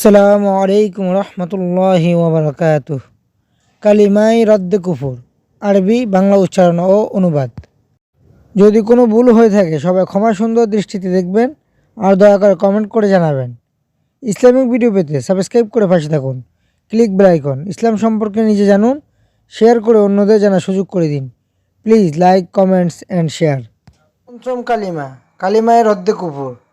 আসসালামু আলাইকুম রহমতুল্লাহি ওবরাকাত কালিমাই রদ্দে কুফুর, আরবি, বাংলা উচ্চারণ ও অনুবাদ। যদি কোনো ভুল হয়ে থাকে, সবাই ক্ষমা সুন্দর দৃষ্টিতে দেখবেন আর দয়া করে কমেন্ট করে জানাবেন। ইসলামিক ভিডিও পেতে সাবস্ক্রাইব করে পাশে থাকুন। ক্লিক বেল আইকন ইসলাম সম্পর্কে নিজে জানুন শেয়ার করে অন্যদের জানার সুযোগ করে দিন। Please like comments and share পঞ্চম কালিমা কালিমায় রদ্দে কুফুর।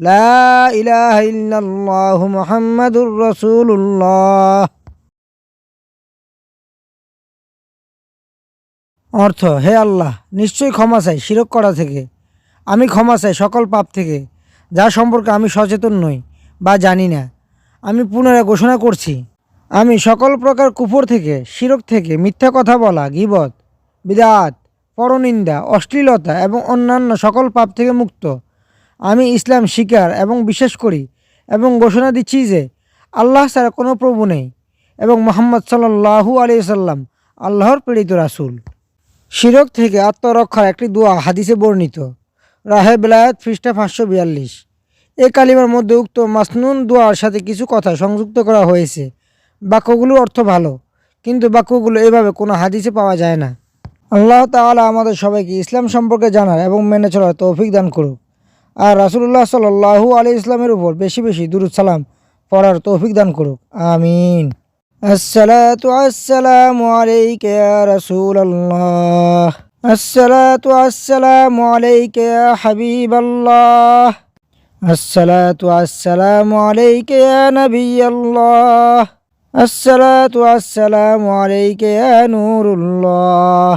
লা ইলাহা ইল্লাল্লাহু মুহাম্মাদুর অর্থ, হে আল্লাহ, নিশ্চয়ই ক্ষমা চাই, শিরক করা থেকে। আমি ক্ষমা চাই সকল পাপ থেকে, যা সম্পর্কে আমি সচেতন নই বা জানি না। আমি পুনরায় ঘোষণা করছি, আমি সকল প্রকার কুফর থেকে, শিরক থেকে মিথ্যা কথা বলা, গিবত, বিদাত, পরনিন্দা, অশ্লীলতা এবং অন্যান্য সকল পাপ থেকে মুক্ত। আমি ইসলাম স্বীকার এবং বিশ্বাস করি এবং ঘোষণা দিচ্ছি যে আল্লাহ ছাড়া কোনো প্রভু নেই এবং মোহাম্মদ সাল্লাহু আলিয়া সাল্লাম আল্লাহর প্রেরিত রাসূল। শিরক থেকে আত্মরক্ষার একটি দোয়া হাদিসে বর্ণিত। রাহে বেলায়ত পৃষ্ঠা পাঁচশো বিয়াল্লিশ। এ কালিমার মধ্যে উক্ত মাসনুন দোয়ার সাথে কিছু কথা সংযুক্ত করা হয়েছে। বাক্যগুলোর অর্থ ভালো, কিন্তু বাক্যগুলো এভাবে কোনো হাদিসে পাওয়া যায় না। আল্লাহ তাআলা আমাদের সবাইকে ইসলাম সম্পর্কে জানার এবং মেনে চলার তৌফিক দান করুক। আর রাসুল্লাহ সাল্লাহু আলি ইসলামের উপর বেশি বেশি দুরুদ সালাম পড়ার তৌফিক দান করুক। আমিন। আসসালাতু আসসালামু আলাইকা রাসূলুল্লাহ। আসসালাতু আসসালামু আলাইকা ইয়া হাবিবাল্লাহ। আসসালাতু আসসালামু আলাইকা ইয়া নবিয়াল্লাহ। আসসালাতু আসসালামু আলাইকা ইয়া নূরুল্লাহ।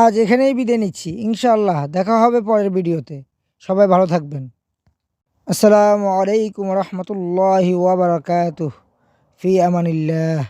আজ এখানেই বিদায় নিচ্ছি, ইনশাআল্লাহ। দেখা হবে পরের ভিডিওতে। সবাই ভালো থাকবেন। আসসালামু আলাইকুম রহমতুল্লাহি ওয়াবারাকাতুহ ফি আমানিল্লাহ।